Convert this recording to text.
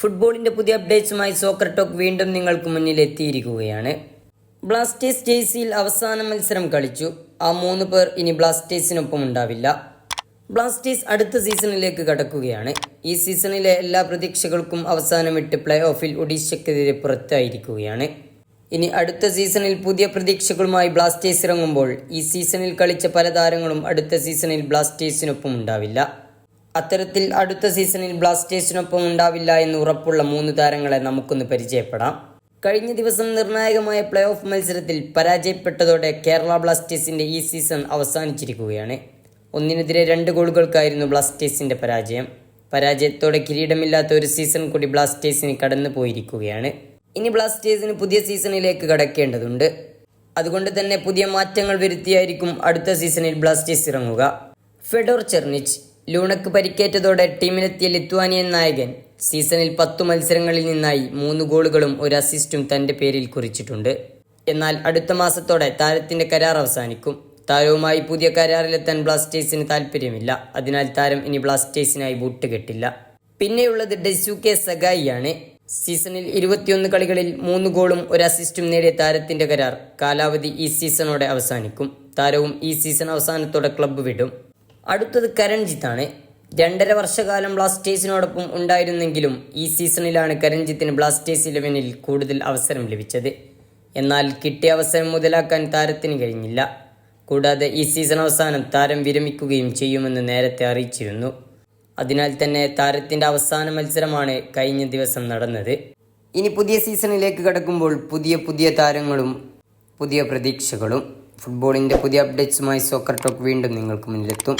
ഫുട്ബോളിന്റെ പുതിയ അപ്ഡേറ്റ്സുമായി soccer talk വീണ്ടും നിങ്ങൾക്ക് മുന്നിൽ എത്തിയിരിക്കുകയാണ്. ബ്ലാസ്റ്റേഴ്സ് ജേഴ്സിയിൽ അവസാന മത്സരം കളിച്ചു. ആ മൂന്ന് പേർ ഇനി ബ്ലാസ്റ്റേഴ്സിനൊപ്പം ഉണ്ടാവില്ല. ബ്ലാസ്റ്റേഴ്സ് അടുത്ത സീസണിലേക്ക് കടക്കുകയാണ്. ഈ സീസണിലെ എല്ലാ പ്രതീക്ഷകൾക്കും അവസാനമിട്ട് പ്ലേ ഓഫിൽ ഒഡീഷയ്ക്കെതിരെ പുറത്തായിരിക്കുകയാണ്. ഇനി അടുത്ത സീസണിൽ പുതിയ പ്രതീക്ഷകളുമായി ബ്ലാസ്റ്റേഴ്സ് ഇറങ്ങുമ്പോൾ ഈ സീസണിൽ കളിച്ച പല താരങ്ങളും അടുത്ത സീസണിൽ ബ്ലാസ്റ്റേഴ്സിനൊപ്പം ഉണ്ടാവില്ല. അത്തരത്തിൽ അടുത്ത സീസണിൽ ബ്ലാസ്റ്റേഴ്സിനൊപ്പം ഉണ്ടാവില്ല എന്ന് ഉറപ്പുള്ള മൂന്ന് താരങ്ങളെ നമുക്കൊന്ന് പരിചയപ്പെടാം. കഴിഞ്ഞ ദിവസം നിർണായകമായ പ്ലേ ഓഫ് മത്സരത്തിൽ പരാജയപ്പെട്ടതോടെ കേരള ബ്ലാസ്റ്റേഴ്സിന്റെ ഈ സീസൺ അവസാനിച്ചിരിക്കുകയാണ്. ഒന്നിനെതിരെ രണ്ട് ഗോളുകൾക്കായിരുന്നു ബ്ലാസ്റ്റേഴ്സിന്റെ പരാജയം. പരാജയത്തോടെ കിരീടമില്ലാത്ത ഒരു സീസൺ കൂടി ബ്ലാസ്റ്റേഴ്സിന് കടന്നു പോയിരിക്കുകയാണ് ഇനി ബ്ലാസ്റ്റേഴ്സിന് പുതിയ സീസണിലേക്ക് കടക്കേണ്ടതുണ്ട്. അതുകൊണ്ട് തന്നെ പുതിയ മാറ്റങ്ങൾ വരുത്തിയായിരിക്കും അടുത്ത സീസണിൽ ബ്ലാസ്റ്റേഴ്സ് ഇറങ്ങുക. ഫെഡോർ ചെർണിച്ച് ലൂണക്ക് പരിക്കേറ്റതോടെ ടീമിലെത്തിയ ലിത്വാനിയൻ നായകൻ സീസണിൽ പത്തു മത്സരങ്ങളിൽ നിന്നായി മൂന്ന് ഗോളുകളും ഒരു അസിസ്റ്റും തന്റെ പേരിൽ കുറിച്ചിട്ടുണ്ട്. എന്നാൽ അടുത്ത മാസത്തോടെ താരത്തിന്റെ കരാർ അവസാനിക്കും. താരവുമായി പുതിയ കരാറിലെത്താൻ ബ്ലാസ്റ്റേഴ്സിന് താല്പര്യമില്ല അതിനാൽ താരം ഇനി ബ്ലാസ്റ്റേഴ്സിനായി ബൂട്ട് കെട്ടില്ല പിന്നെയുള്ളത് ഡെസുക്കെ സഗായിയാണ്. സീസണിൽ ഇരുപത്തിയൊന്ന് കളികളിൽ മൂന്ന് ഗോളും ഒരു അസിസ്റ്റും നേടിയ താരത്തിന്റെ കരാർ കാലാവധി ഈ സീസണോടെ അവസാനിക്കും. താരവും ഈ സീസൺ അവസാനത്തോടെ ക്ലബ്ബ് വിടും. അടുത്തത് കരൺജിത്താണ് രണ്ടര വർഷകാലം ബ്ലാസ്റ്റേഴ്സിനോടൊപ്പം ഉണ്ടായിരുന്നെങ്കിലും ഈ സീസണിലാണ് കരൺജിത്തിന് ബ്ലാസ്റ്റേഴ്സ് ഇലവനിൽ കൂടുതൽ അവസരം ലഭിച്ചത്. എന്നാൽ കിട്ടിയ അവസരം മുതലാക്കാൻ താരത്തിന് കഴിഞ്ഞില്ല. കൂടാതെ ഈ സീസൺ അവസാനം താരം വിരമിക്കുകയും ചെയ്യുമെന്ന് നേരത്തെ അറിയിച്ചിരുന്നു. അതിനാൽ തന്നെ താരത്തിന്റെ അവസാന മത്സരമാണ് കഴിഞ്ഞ ദിവസം നടന്നത്. ഇനി പുതിയ സീസണിലേക്ക് കടക്കുമ്പോൾ പുതിയ പുതിയ താരങ്ങളും പുതിയ പ്രതീക്ഷകളും. ഫുട്ബോളിന്റെ പുതിയ അപ്ഡേറ്റ്സുമായി സോക്കർ ടോക്ക് വീണ്ടും നിങ്ങൾക്ക് മുന്നിലെത്തും.